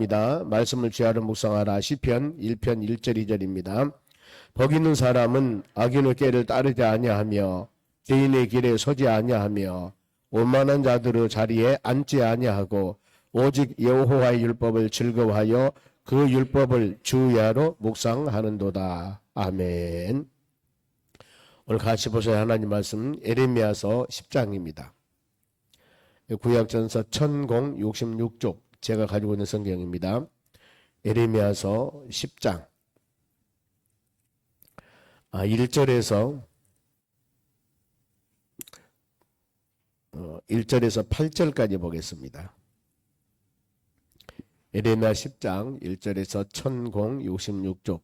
합니다. 말씀을 취하러 묵상하라. 시편 1편 1절 2절입니다. 복 있는 사람은 악인의 꾀를 따르지 아니하며 죄인의 길에 서지 아니하며 오만한 자들의 자리에 앉지 아니하고 오직 여호와의 율법을 즐거워하여 그 율법을 주야로 묵상하는도다. 아멘. 오늘 같이 보셔야 하나님 말씀 에레미야서 10장입니다. 구약전서 1066쪽 제가 가지고 있는 성경입니다. 에레미야서 10장 아, 1절에서 어, 1절에서 8절까지 보겠습니다. 에레미야 10장 1절에서 1066쪽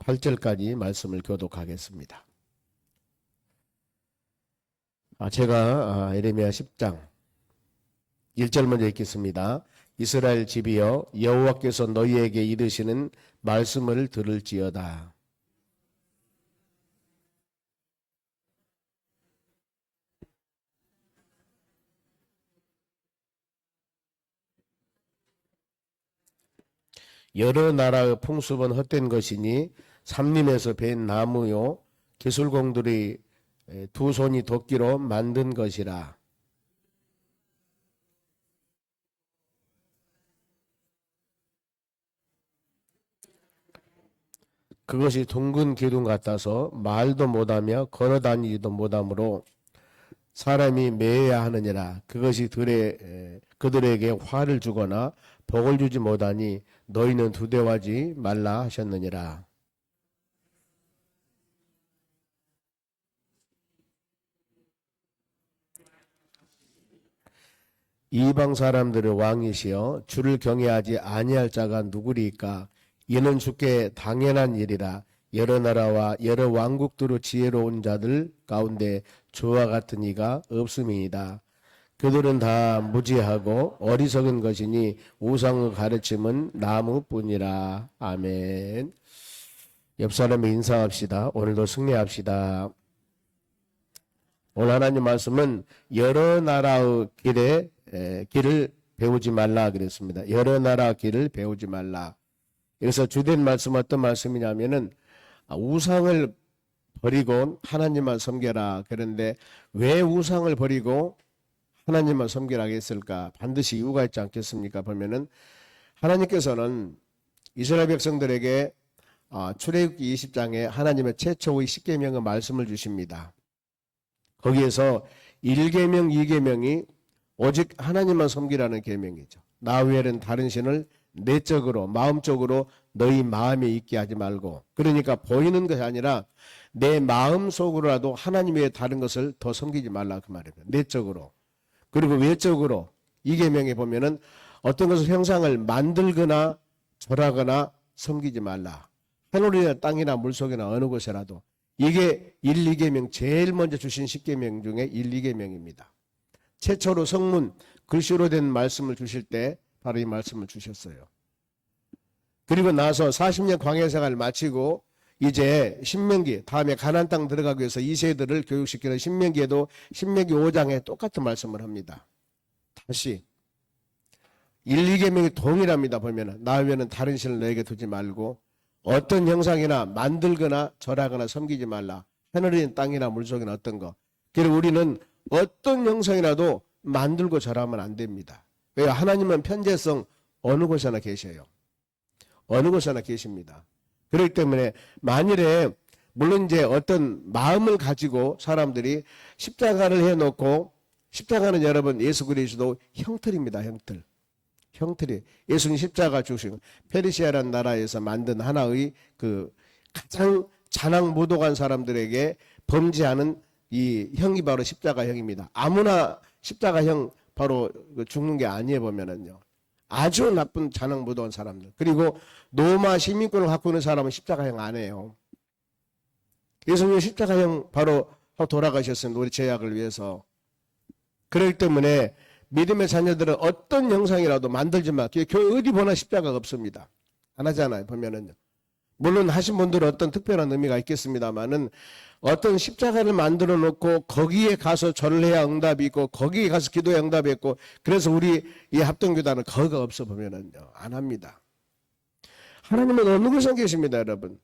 8절까지 말씀을 교독하겠습니다. 아, 제가 아, 에레미야 10장 1절 먼저 읽겠습니다. 이스라엘 집이여 여호와께서 너희에게 이르시는 말씀을 들을지어다. 여러 나라의 풍습은 헛된 것이니 삼림에서 벤 나무요 기술공들이 에, 두 손이 도끼로 만든 것이라. 그것이 둥근 기둥 같아서 말도 못하며 걸어다니지도 못하므로 사람이 매야 하느니라. 그것이 들에, 에, 그들에게 화를 주거나 복을 주지 못하니 너희는 두대하지 말라 하셨느니라. 이방 사람들의 왕이시여 주를 경외하지 아니할 자가 누구리까 이는 주께 당연한 일이라 여러 나라와 여러 왕국들의 지혜로운 자들 가운데 주와 같은 이가 없음이니이다. 그들은 다 무지하고 어리석은 것이니 우상의 가르침은 나무뿐이라. 아멘. 옆 사람에 인사합시다. 오늘도 승리합시다. 오늘 하나님 말씀은 여러 나라의 길에 에, 길을 배우지 말라 그랬습니다. 여러 나라 길을 배우지 말라. 그래서 주된 말씀 어떤 말씀이냐면은 아, 우상을 버리고 하나님만 섬겨라. 그런데 왜 우상을 버리고 하나님만 섬기라 했을까? 반드시 이유가 있지 않겠습니까? 보면은 하나님께서는 이스라엘 백성들에게 아, 출애굽기 20장에 하나님의 최초의 십계명의 말씀을 주십니다. 거기에서 1계명, 2계명이 오직 하나님만 섬기라는 계명이죠. 나 외에는 다른 신을 내적으로 마음적으로 너희 마음에 있게 하지 말고 그러니까 보이는 것이 아니라 내 마음 속으로라도 하나님 외에 다른 것을 더 섬기지 말라 그 말입니다. 내적으로 그리고 외적으로 이 계명에 보면은 어떤 것을 형상을 만들거나 절하거나 섬기지 말라. 하늘이나 땅이나 물속이나 어느 곳에라도 이게 1, 2계명 제일 먼저 주신 10계명 중에 1, 2계명입니다. 최초로 성문 글씨로 된 말씀을 주실 때 바로 이 말씀을 주셨어요. 그리고 나서 40년 광야 생활을 마치고 이제 신명기 다음에 가나안 땅 들어가기 위해서 이 세대를 교육시키는 신명기에도 신명기 5장에 똑같은 말씀을 합니다. 다시 1, 2계명이 동일합니다. 보면은 나 외에는 다른 신을 너에게 두지 말고 어떤 형상이나 만들거나 절하거나 섬기지 말라. 하늘인 땅이나 물속이나 어떤 거. 그리고 우리는 어떤 형상이라도 만들고 절하면 안 됩니다. 왜 하나님은 편재성 어느 곳에나 계셔요. 어느 곳에나 계십니다. 그렇기 때문에 만일에 물론 이제 어떤 마음을 가지고 사람들이 십자가를 해놓고 십자가는 여러분 예수 그리스도 형틀입니다. 형틀. 형틀이 예수님 십자가 주신 페르시아라는 나라에서 만든 하나의 그 가장 자랑무도한 사람들에게 범죄하는 이 형이 바로 십자가형입니다. 아무나 십자가형 바로 그 죽는 게 아니에요 보면은요. 아주 나쁜 자랑무도한 사람들. 그리고 로마 시민권을 갖고 있는 사람은 십자가형 안 해요. 예수님 십자가형 바로 돌아가셨습니다. 우리 제약을 위해서. 그렇기 때문에 믿음의 자녀들은 어떤 형상이라도 만들지 마. 교회 어디 보나 십자가가 없습니다. 안 하잖아요. 보면은요. 물론 하신 분들은 어떤 특별한 의미가 있겠습니다만은 어떤 십자가를 만들어 놓고 거기에 가서 절을 해야 응답이 있고 거기에 가서 기도해야 응답이 있고 그래서 우리 이 합동교단은 거기가 없어 보면은요 안 합니다. 하나님은 어느 곳에 계십니다, 여러분.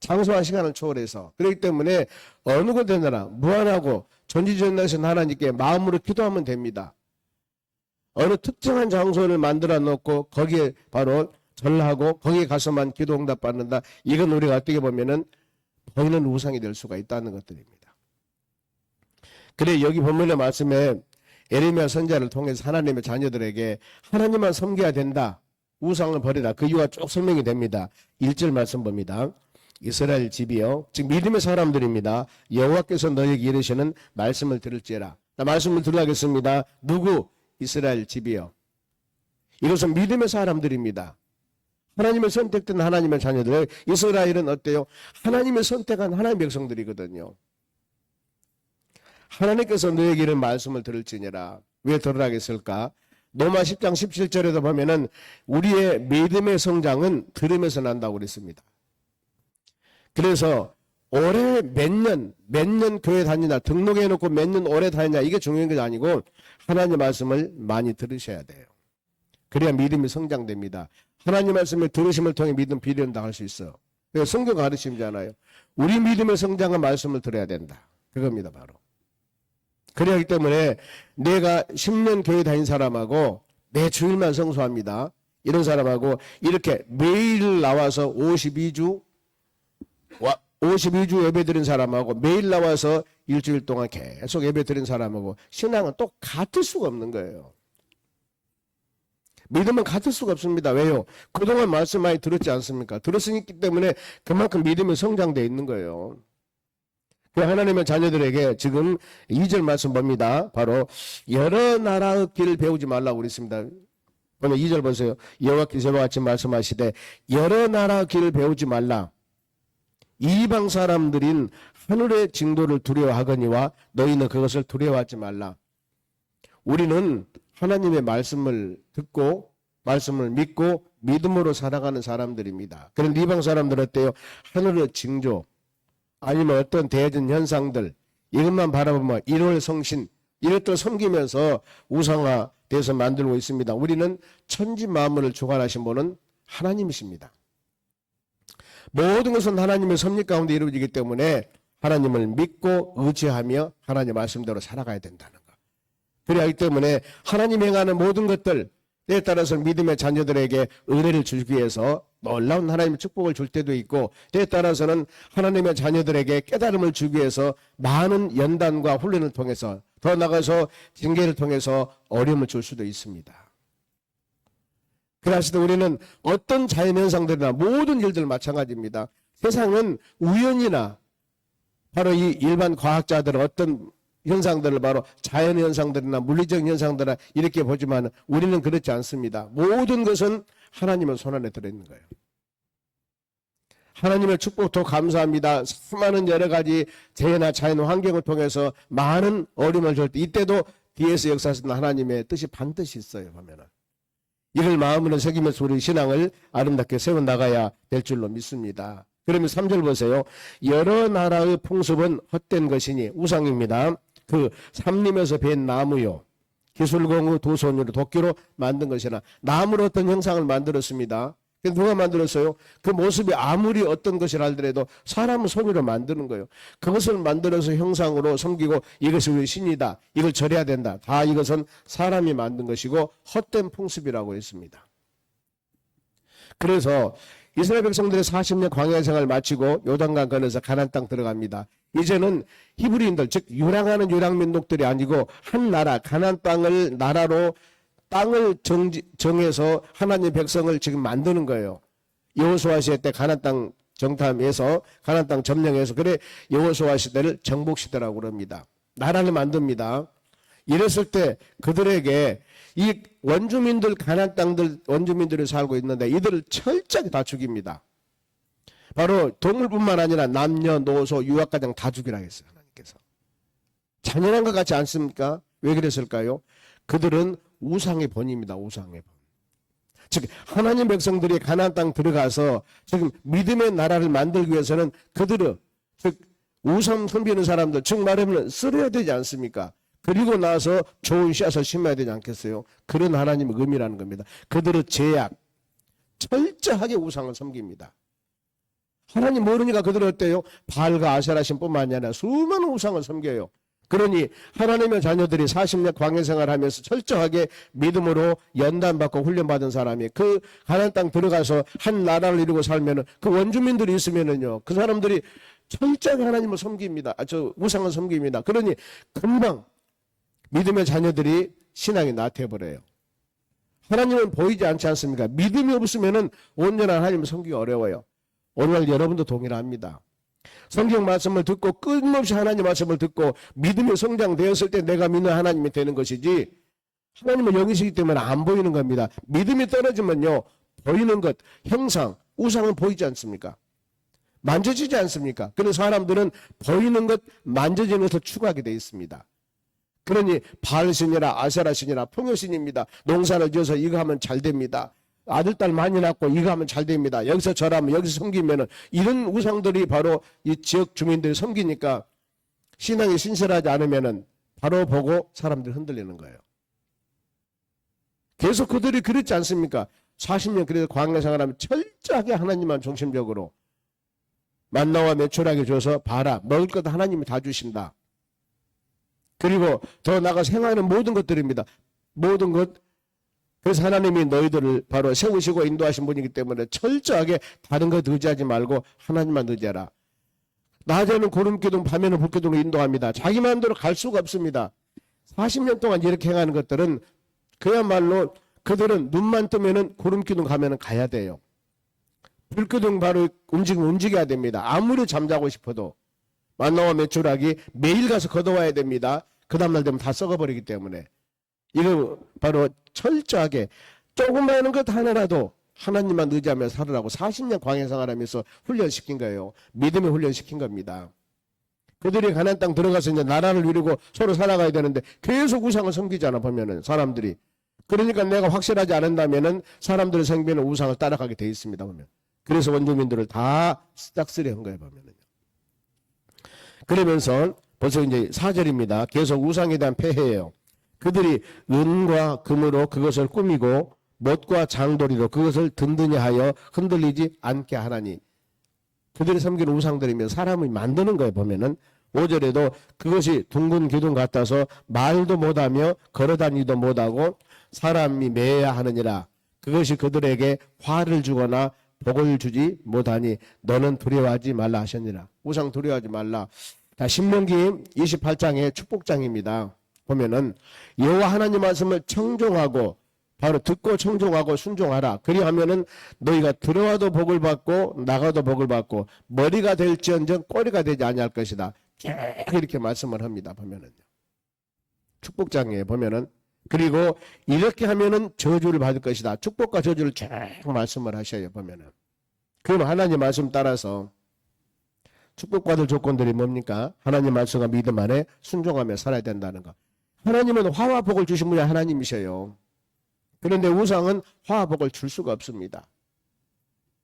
장소와 시간을 초월해서 그렇기 때문에 어느 곳에나 무한하고 전지전능하신 하나님께 마음으로 기도하면 됩니다. 어느 특정한 장소를 만들어 놓고 거기에 바로 절하고 거기에 가서만 기도 응답 받는다. 이건 우리가 어떻게 보면은 보이는 우상이 될 수가 있다는 것들입니다. 그래 여기 본문의 말씀에 에레미야 선자를 통해서 하나님의 자녀들에게 하나님만 섬겨야 된다. 우상을 버리라. 그 이유가 쭉 설명이 됩니다. 1절 말씀 봅니다. 이스라엘 집이요. 즉 믿음의 사람들입니다. 여호와께서 너에게 이르시는 말씀을 들을지라. 자, 말씀을 들으겠습니다. 누구? 이스라엘 집이요. 이것은 믿음의 사람들입니다. 하나님의 선택된 하나님의 자녀들. 이스라엘은 어때요? 하나님의 선택한 하나님의 백성들이거든요. 하나님께서 너에게 이런 말씀을 들을지니라. 왜 들으라겠을까? 로마 10장 17절에도 보면은 우리의 믿음의 성장은 들으면서 난다고 그랬습니다. 그래서 올해 몇 년, 몇 년 교회 다니냐, 등록해 놓고 몇 년 오래 다니냐, 이게 중요한 게 아니고 하나님 말씀을 많이 들으셔야 돼요. 그래야 믿음이 성장됩니다. 하나님 말씀을 들으심을 통해 믿음 비련다 할수 있어요. 그래서 성경 가르침이잖아요. 우리 믿음의 성장은 말씀을 들어야 된다. 그겁니다, 바로. 그래야 하기 때문에 내가 10년 교회 다닌 사람하고 매 주일만 성수합니다. 이런 사람하고 이렇게 매일 나와서 52주 52주 예배 드린 사람하고 매일 나와서 일주일 동안 계속 예배 드린 사람하고 신앙은 또 같을 수가 없는 거예요. 믿음은 같을 수가 없습니다. 왜요? 그동안 말씀 많이 들었지 않습니까? 들었으기 때문에 그만큼 믿음이 성장돼 있는 거예요. 그 하나님의 자녀들에게 지금 2절 말씀 봅니다. 바로 여러 나라의 길을 배우지 말라고 그랬습니다. 오늘 2절 보세요. 여호와께서 같이 말씀하시되 여러 나라 길을 배우지 말라. 이방 사람들인 하늘의 징도를 두려워하거니와 너희는 그것을 두려워하지 말라. 우리는 하나님의 말씀을 듣고 말씀을 믿고 믿음으로 살아가는 사람들입니다. 그런데 이방 사람들 어때요? 하늘의 징조 아니면 어떤 대전 현상들 이것만 바라보면 일월 성신 이것들 섬기면서 우상화 돼서 만들고 있습니다. 우리는 천지 만물을 주관하신 분은 하나님이십니다. 모든 것은 하나님의 섭리 가운데 이루어지기 때문에 하나님을 믿고 의지하며 하나님 말씀대로 살아가야 된다는 것. 그래야 하기 때문에 하나님 행하는 모든 것들 때에 따라서 믿음의 자녀들에게 은혜를 주기 위해서 놀라운 하나님의 축복을 줄 때도 있고 때에 따라서는 하나님의 자녀들에게 깨달음을 주기 위해서 많은 연단과 훈련을 통해서 더 나가서 징계를 통해서 어려움을 줄 수도 있습니다. 그래서 우리는 어떤 자연현상들이나 모든 일들 마찬가지입니다. 세상은 우연이나 바로 이 일반 과학자들은 어떤 현상들을 바로 자연 현상들이나 물리적 현상들이나 이렇게 보지만 우리는 그렇지 않습니다. 모든 것은 하나님의 손 안에 들어있는 거예요. 하나님의 축복도 감사합니다. 수많은 여러 가지 재해나 자연 환경을 통해서 많은 어려움을 줄 때 이때도 뒤에서 역사하시는 하나님의 뜻이 반드시 있어요. 보면은 이걸 마음으로 새기면서 우리 신앙을 아름답게 세워 나가야 될 줄로 믿습니다. 그러면 3절 보세요. 여러 나라의 풍습은 헛된 것이니 우상입니다. 그 삼림에서 벤 나무요. 기술공의 두 손으로 도끼로 만든 것이나 나무로 어떤 형상을 만들었습니다. 그 누가 만들었어요? 그 모습이 아무리 어떤 것이라 하더라도 사람은 손으로 만드는 거예요. 그것을 만들어서 형상으로 섬기고 이것이 우리 신이다. 이걸 절해야 된다. 다 이것은 사람이 만든 것이고 헛된 풍습이라고 했습니다. 그래서 이스라엘 백성들의 40년 광야 생활을 마치고 요단강 건너서 가나안 땅 들어갑니다. 이제는 히브리인들 즉 유랑하는 유랑 민족들이 아니고 한 나라 가나안 땅을 나라로 땅을 정지, 정해서 하나님 백성을 지금 만드는 거예요. 여호수아 시대 때 가나안 땅 정탐해서 가나안 땅 점령해서 그래 여호수아 시대를 정복 시대라고 그럽니다. 나라를 만듭니다. 이랬을 때 그들에게 이 원주민들 가나안 땅들 원주민들이 살고 있는데 이들을 철저히 다 죽입니다. 바로 동물뿐만 아니라 남녀, 노소, 유학가장 다 죽이라 했어요. 하나님께서. 잔인한 것 같지 않습니까? 왜 그랬을까요? 그들은 우상의 본입니다. 우상의 본. 즉 하나님 백성들이 가나안 땅 들어가서 지금 믿음의 나라를 만들기 위해서는 그들을 즉 우상 섬기는 사람들 즉 말하면 쓸어야 되지 않습니까? 그리고 나서 좋은 씨앗을 심어야 되지 않겠어요? 그런 하나님의 의미라는 겁니다. 그들의 제약 철저하게 우상을 섬깁니다. 하나님 모르니까 그들은 어때요? 바알과 아세라신 뿐만 아니라 수많은 우상을 섬겨요. 그러니 하나님의 자녀들이 40년 광야 생활하면서 철저하게 믿음으로 연단받고 훈련받은 사람이 그 가나안 땅 들어가서 한 나라를 이루고 살면은 그 원주민들이 있으면은요 그 사람들이 철저하게 하나님을 섬깁니다. 아, 저 우상을 섬깁니다. 그러니 금방 믿음의 자녀들이 신앙이 나태해버려요. 하나님은 보이지 않지 않습니까? 믿음이 없으면은 온전한 하나님을 섬기기 어려워요. 오늘 여러분도 동일합니다. 성경 말씀을 듣고 끊임없이 하나님 말씀을 듣고 믿음이 성장되었을 때 내가 믿는 하나님이 되는 것이지 하나님은 영이시기 때문에 안 보이는 겁니다. 믿음이 떨어지면요 보이는 것 형상 우상은 보이지 않습니까? 만져지지 않습니까? 그런 사람들은 보이는 것 만져지는 것을 추구하게 돼 있습니다. 그러니 바알신이라 아세라신이라 풍요신입니다. 농사를 지어서 이거 하면 잘 됩니다. 아들 딸 많이 낳고 이거 하면 잘 됩니다. 여기서 절하면 여기서 섬기면은 이런 우상들이 바로 이 지역 주민들이 섬기니까 신앙이 신실하지 않으면은 바로 보고 사람들이 흔들리는 거예요. 계속 그들이 그렇지 않습니까? 40년 그래서 광야 생활 하면 철저하게 하나님만 중심적으로 만나와 매출하게 줘서 봐라 먹을 것 하나님이 다 주신다. 그리고 더 나아가 생활하는 모든 것들입니다. 모든 것 그래서 하나님이 너희들을 바로 세우시고 인도하신 분이기 때문에 철저하게 다른 것 의지하지 말고 하나님만 의지하라. 낮에는 구름 기둥, 밤에는 불 기둥으로 인도합니다. 자기 마음대로 갈 수가 없습니다. 40년 동안 이렇게 행하는 것들은 그야말로 그들은 눈만 뜨면은 구름 기둥 가면은 가야 돼요. 불 기둥 바로 움직이면 움직여야 됩니다. 아무리 잠자고 싶어도 만나와 매출하기 매일 가서 걷어와야 됩니다. 그 다음날 되면 다 썩어버리기 때문에 이거 바로 철저하게 조그마한 것 하나라도 하나님만 의지하며 살으라고 40년 광야 생활하면서 훈련시킨 거예요. 믿음에 훈련시킨 겁니다. 그들이 가나안 땅 들어가서 이제 나라를 이루고 서로 살아가야 되는데 계속 우상을 섬기잖아 보면은 사람들이 그러니까 내가 확실하지 않은다면은 사람들의 생기는 우상을 따라가게 돼 있습니다 보면 그래서 원주민들을 다 싹쓸이 한 거예요 보면은요. 그러면서 벌써 이제 4절입니다. 계속 우상에 대한 폐해예요. 그들이 은과 금으로 그것을 꾸미고 못과 장도리로 그것을 든든히 하여 흔들리지 않게 하나니. 그들이 섬기는 우상들이면 사람이 만드는 거에 보면은. 5절에도 그것이 둥근 기둥 같아서 말도 못하며 걸어다니도 못하고 사람이 매야 하느니라. 그것이 그들에게 화를 주거나 복을 주지 못하니 너는 두려워하지 말라 하셨니라. 우상 두려워하지 말라. 자 신명기 28장의 축복장입니다 보면은 여호와 하나님 말씀을 청종하고 바로 듣고 청종하고 순종하라. 그리하면은 너희가 들어와도 복을 받고 나가도 복을 받고 머리가 될지언정 꼬리가 되지 아니할 것이다. 쭉 이렇게 말씀을 합니다. 보면은요. 축복장에 보면은 그리고 이렇게 하면은 저주를 받을 것이다. 축복과 저주를 쭉 말씀을 하셔요. 보면은 그럼 하나님 말씀 따라서 축복받을 조건들이 뭡니까? 하나님 말씀과 믿음 안에 순종하며 살아야 된다는 거. 하나님은 화와 복을 주신 분이 하나님이셔요. 그런데 우상은 화와 복을 줄 수가 없습니다.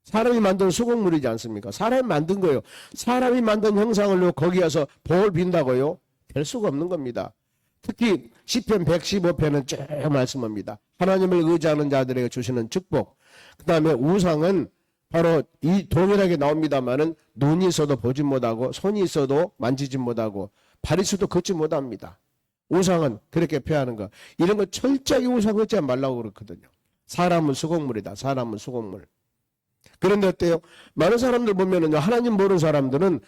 사람이 만든 수공물이지 않습니까? 사람이 만든 거예요. 사람이 만든 형상을 거기 에서 복을 빈다고요? 될 수가 없는 겁니다. 특히 시편 115편은 쭉 말씀합니다. 하나님을 의지하는 자들에게 주시는 축복. 그 다음에 우상은 바로 이 동일하게 나옵니다만은 눈이 있어도 보지 못하고 손이 있어도 만지지 못하고 발이 있어도 걷지 못합니다. 우상은 그렇게 표하는 거. 이런 거 철저하게 우상 걷지 말라고 그렇거든요. 사람은 수공물이다. 사람은 수공물. 그런데 어때요? 많은 사람들 보면은요, 하나님 모르는 사람들은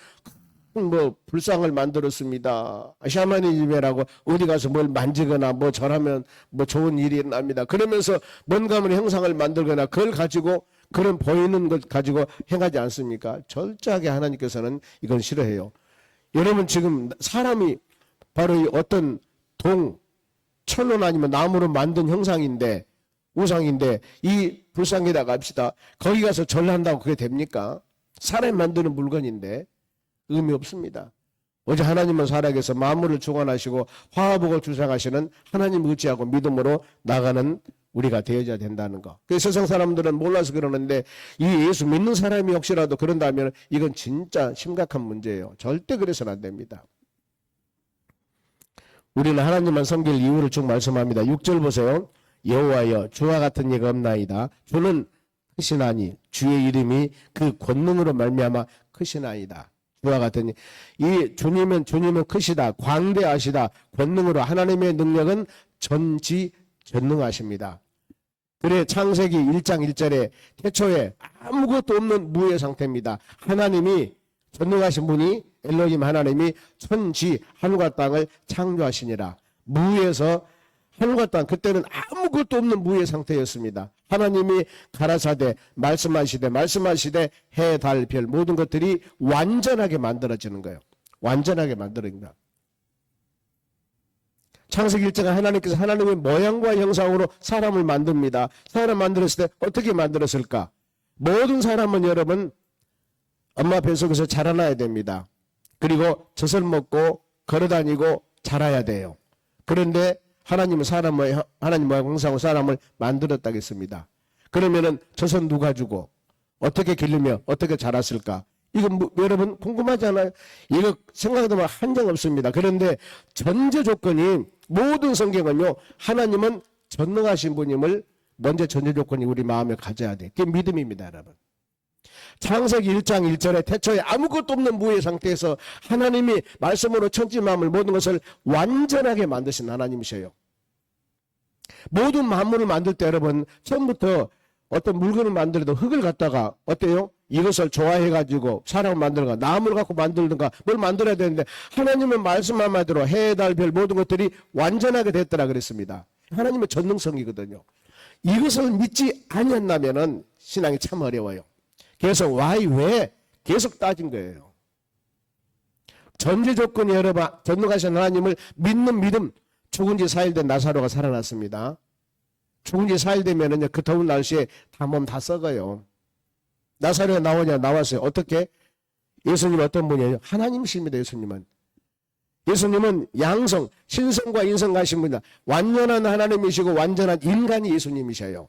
뭐 불상을 만들었습니다. 샤머니즘이라고 어디 가서 뭘 만지거나 뭐 절하면 뭐 좋은 일이 납니다. 그러면서 뭔가 하는 형상을 만들거나 그걸 가지고 그런 보이는 것 가지고 행하지 않습니까? 철저하게 하나님께서는 이건 싫어해요. 여러분 지금 사람이 바로 이 어떤 동, 철로 아니면 나무로 만든 형상인데 우상인데 이 불상에다 갑시다. 거기 가서 절한다고 그게 됩니까? 사람이 만드는 물건인데 의미 없습니다. 어제 하나님은 살아계서 만물을 주관하시고 화합복을 주장하시는 하나님 의지하고 믿음으로 나가는 우리가 되어야 된다는 거. 그 세상 사람들은 몰라서 그러는데 이 예수 믿는 사람이 혹시라도 그런다면 이건 진짜 심각한 문제예요. 절대 그래서는 안 됩니다. 우리는 하나님만 섬길 이유를 쭉 말씀합니다. 6절 보세요. 여호와여 주와 같은 이가 없나이다. 주는 크시나니 주의 이름이 그 권능으로 말미암아 크시나이다. 주와 같은 이, 이 주님은 주님은 크시다. 광대하시다. 권능으로 하나님의 능력은 전지 전능하십니다. 그래 창세기 1장 1절에 태초에 아무것도 없는 무의 상태입니다. 하나님이 전능하신 분이 엘로힘 하나님이 천지 하늘과 땅을 창조하시니라. 무에서 하늘과 땅 그때는 아무것도 없는 무의 상태였습니다. 하나님이 가라사대 말씀하시되 말씀하시되 해, 달, 별 모든 것들이 완전하게 만들어지는 거예요. 완전하게 만들어진다. 창세기 1장에 하나님께서 하나님의 모양과 형상으로 사람을 만듭니다. 사람 만들었을 때 어떻게 만들었을까? 모든 사람은 여러분 엄마 뱃속에서 자라나야 됩니다. 그리고 젖을 먹고 걸어다니고 자라야 돼요. 그런데 하나님은 사람을 하나님 모양 형상으로 사람을 만들었다겠습니다. 그러면은 젖은 누가 주고 어떻게 길르며 어떻게 자랐을까? 이거 뭐, 여러분 궁금하잖아요. 이거 생각해보면 한정 없습니다. 그런데 전제 조건이 모든 성경은요 하나님은 전능하신 분임을 먼저 전제 조건이 우리 마음에 가져야 돼. 그게 믿음입니다, 여러분. 창세기 1장 1절에 태초에 아무것도 없는 무의 상태에서 하나님이 말씀으로 천지 마음을 모든 것을 완전하게 만드신 하나님이셔요. 모든 만물을 만들 때 여러분 처음부터 어떤 물건을 만들어도 흙을 갖다가 어때요? 이것을 좋아해 가지고 사람을 만들든가 나무를 갖고 만들든가 뭘 만들어야 되는데 하나님은 말씀 한마디로 해, 달, 별 모든 것들이 완전하게 됐더라 그랬습니다. 하나님의 전능성이거든요. 이것을 믿지 아니었나면은 신앙이 참 어려워요. 그래서 why 왜 계속 따진 거예요. 전제 조건이 여러분 전능하신 하나님을 믿는 믿음 죽은 지 4일 된 나사로가 살아났습니다. 죽은 지 4일 되면은 그 더운 날씨에 다몸다 썩어요. 나사로가 나오냐 나왔어요. 어떻게? 예수님 어떤 분이에요? 하나님이십니다. 예수님은. 예수님은 양성, 신성과 인성 분이다. 완전한 하나님이시고 완전한 인간이 예수님이셔요.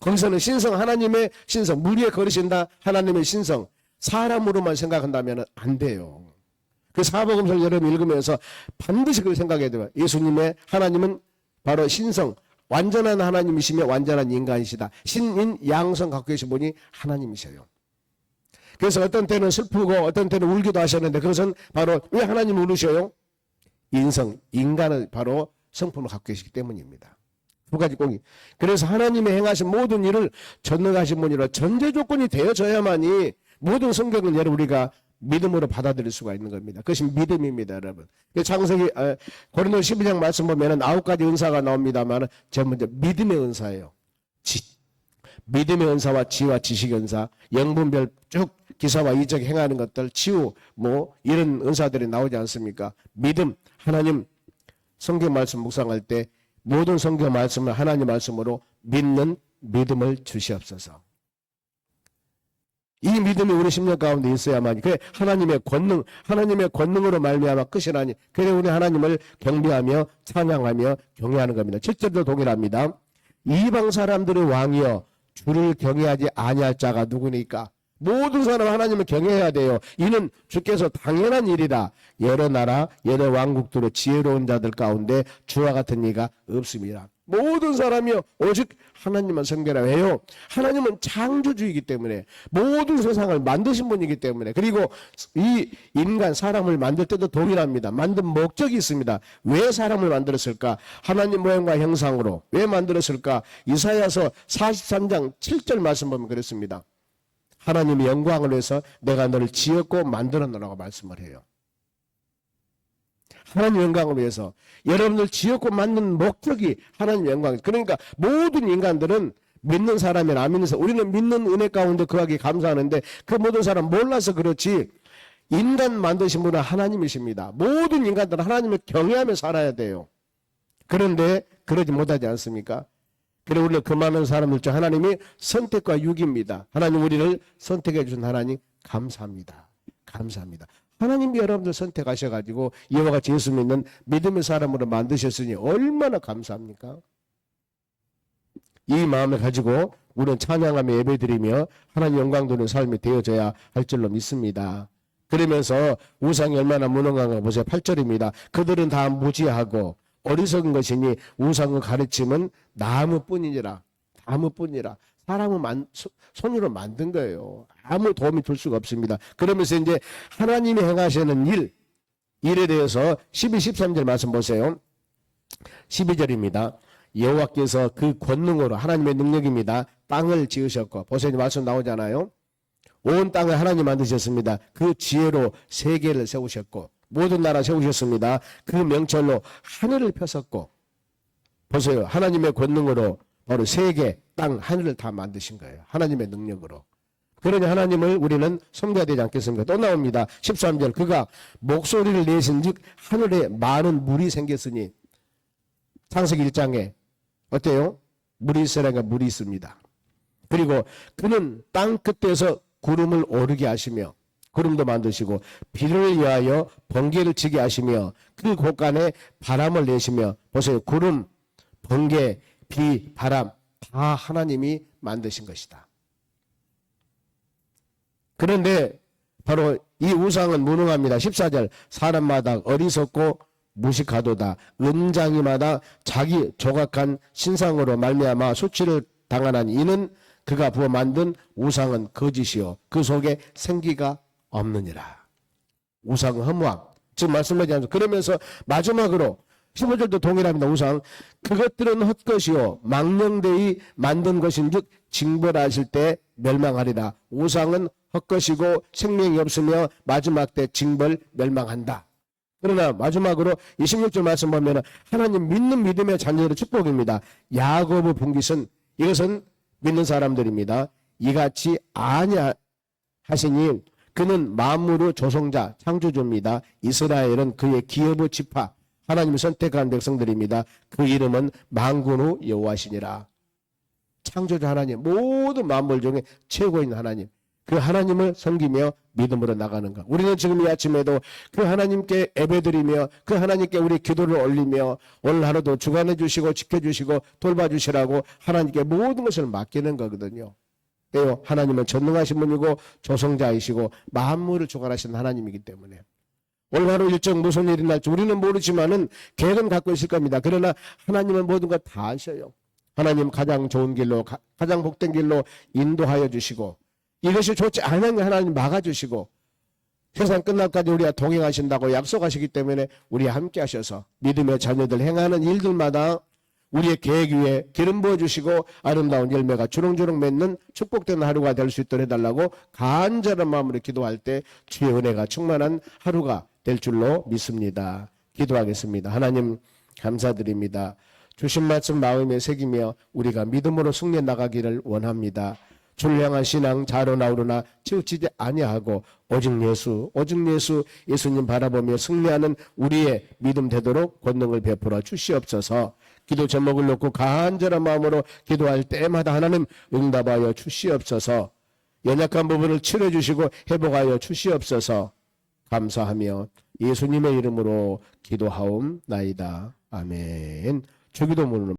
거기서는 신성 하나님의 신성 무리에 거르신다 하나님의 신성 사람으로만 생각한다면 안 돼요. 그 사복음서를 여러분 읽으면서 반드시 그걸 생각해야 돼요. 예수님의 하나님은 바로 신성 완전한 하나님이시며 완전한 인간이시다. 신인 양성 갖고 계신 분이 하나님이셔요. 그래서 어떤 때는 슬프고 어떤 때는 울기도 하셨는데 그것은 바로 왜 하나님 울으셔요? 인성 인간을 바로 성품을 갖고 계시기 때문입니다. 두 가지 공이. 그래서 하나님의 행하신 모든 일을 전능하신 분이라 전제 조건이 되어져야만이 모든 성경을 여러분 우리가 믿음으로 받아들일 수가 있는 겁니다. 그것이 믿음입니다, 여러분. 그 창세기 아, 고린도 12장 말씀 보면은 아홉 가지 은사가 나옵니다만 제일 먼저 믿음의 은사예요. 지, 믿음의 은사와 지와 지식의 은사, 영분별 쭉 기사와 이적 행하는 것들, 치유 뭐 이런 은사들이 나오지 않습니까? 믿음, 하나님 성경 말씀 묵상할 때 모든 성경 말씀을 하나님 말씀으로 믿는 믿음을 주시옵소서. 이 믿음이 우리 심령 가운데 있어야만 그래 하나님의 권능 하나님의 권능으로 말미암아 끝이라니 그래 우리 하나님을 경배하며 찬양하며 경외하는 겁니다. 7절도 동일합니다. 이방 사람들의 왕이여 주를 경외하지 아니할 자가 누구니까 모든 사람 하나님을 경외해야 돼요. 이는 주께서 당연한 일이라 여러 나라 여러 왕국들의 지혜로운 자들 가운데 주와 같은 이가 없습니다. 모든 사람이요 오직 하나님만 섬겨라 왜요? 하나님은 창조주이기 때문에 모든 세상을 만드신 분이기 때문에 그리고 이 인간 사람을 만들 때도 동일합니다. 만든 목적이 있습니다. 왜 사람을 만들었을까? 하나님 모양과 형상으로 왜 만들었을까? 이사야서 43장 7절 말씀 보면 그랬습니다. 하나님의 영광을 위해서 내가 너를 지었고 만들어 놓으라고 말씀을 해요. 하나님 영광을 위해서 여러분들 지었고 만든 목적이 하나님 영광. 그러니까 모든 인간들은 믿는 사람이나 안 믿는 사람, 우리는 믿는 은혜 가운데 그하기 감사하는데 그 모든 사람 몰라서 그렇지 인간 만드신 분은 하나님이십니다. 모든 인간들은 하나님을 경외하며 살아야 돼요. 그런데 그러지 못하지 않습니까? 그래 우리는 그 많은 사람들 중 하나님이 선택과 유기입니다. 하나님 우리를 선택해 주신 하나님 감사합니다. 감사합니다. 하나님이 여러분들 선택하셔가지고 이와 같이 예수 믿는 믿음의 사람으로 만드셨으니 얼마나 감사합니까? 이 마음을 가지고 우리는 찬양하며 예배드리며 하나님 영광 도는 삶이 되어져야 할 줄로 믿습니다. 그러면서 우상이 얼마나 무능한가 보세요. 8절입니다. 그들은 다 무지하고 어리석은 것이니 우상의 가르침은 나무뿐이니라. 나무뿐이라. 사람은 만, 소- 손으로 만든 거예요. 아무 도움이 될 수가 없습니다. 그러면서 이제 하나님이 행하시는 일, 일에 대해서 12, 13절 말씀 보세요. 12절입니다. 여호와께서 그 권능으로 하나님의 능력입니다. 땅을 지으셨고 보세요. 말씀 나오잖아요. 온 땅을 하나님 만드셨습니다. 그 지혜로 세계를 세우셨고 모든 나라 세우셨습니다. 그 명철로 하늘을 펴섰고 보세요. 하나님의 권능으로 바로 세계, 땅, 하늘을 다 만드신 거예요. 하나님의 능력으로. 그러니 하나님을 우리는 섬겨야 되지 않겠습니까? 또 나옵니다. 13절. 그가 목소리를 내신 즉 하늘에 많은 물이 생겼으니 창세기 1장에 어때요? 물이 있으라니까 물이 있습니다. 그리고 그는 땅 끝에서 구름을 오르게 하시며 구름도 만드시고 비를 위하여 번개를 치게 하시며 그 곳간에 바람을 내시며 보세요. 구름, 번개, 비, 바람 다 하나님이 만드신 것이다. 그런데 바로 이 우상은 무능합니다. 14절 사람마다 어리석고 무식하도다. 은장이마다 자기 조각한 신상으로 말미암아 수치를 당하는 이는 그가 부어 만든 우상은 거짓이요 그 속에 생기가 없느니라. 우상은 허무함. 지금 말씀하지 않죠. 그러면서 마지막으로 15절도 동일합니다. 우상. 그것들은 헛것이요. 망령되이 만든 것인 즉 징벌하실 때 멸망하리라. 우상은 헛것이고 생명이 없으며 마지막 때 징벌 멸망한다. 그러나 마지막으로 26절 말씀 보면 하나님 믿는 믿음의 자녀들의 축복입니다. 야고보 분깃은 이것은 믿는 사람들입니다. 이같이 아냐 하시니 그는 만물의 조성자 창조주입니다. 이스라엘은 그의 기업의 지파 하나님이 선택한 백성들입니다. 그 이름은 만군의 여호와시니라. 창조주 하나님 모든 만물 중에 최고인 하나님 그 하나님을 섬기며 믿음으로 나가는 것. 우리는 지금 이 아침에도 그 하나님께 예배드리며 그 하나님께 우리 기도를 올리며 오늘 하루도 주관해 주시고 지켜 주시고 돌봐 주시라고 하나님께 모든 것을 맡기는 거거든요. 왜요? 하나님은 전능하신 분이고 조성자이시고 만물을 주관하신 하나님이기 때문에 하루 일정 무슨 일이 날지 우리는 모르지만은 계획은 갖고 있을 겁니다. 그러나 하나님은 모든 것 다 아셔요. 하나님 가장 좋은 길로 가, 장 복된 길로 인도하여 주시고 이것이 좋지 않은 하나님 막아주시고 세상 끝날까지 우리와 동행하신다고 약속하시기 때문에 우리와 함께 하셔서 믿음의 자녀들 행하는 일들마다 우리의 계획 위에 기름 부어주시고 아름다운 열매가 주렁주렁 맺는 축복된 하루가 될 수 있도록 해달라고 간절한 마음으로 기도할 때 주의 은혜가 충만한 하루가 될 줄로 믿습니다. 기도하겠습니다. 하나님 감사드립니다. 주신 말씀 마음에 새기며 우리가 믿음으로 승리해 나가기를 원합니다. 향한 신앙 자로 나오르나 치우치지 아니하고 오직 예수 오직 예수 예수님 바라보며 승리하는 우리의 믿음 되도록 권능을 베풀어 주시옵소서 기도 제목을 놓고 간절한 마음으로 기도할 때마다 하나님 응답하여 주시옵소서. 연약한 부분을 치료해 주시고 회복하여 주시옵소서. 감사하며 예수님의 이름으로 기도하옵나이다. 아멘. 주기도문으로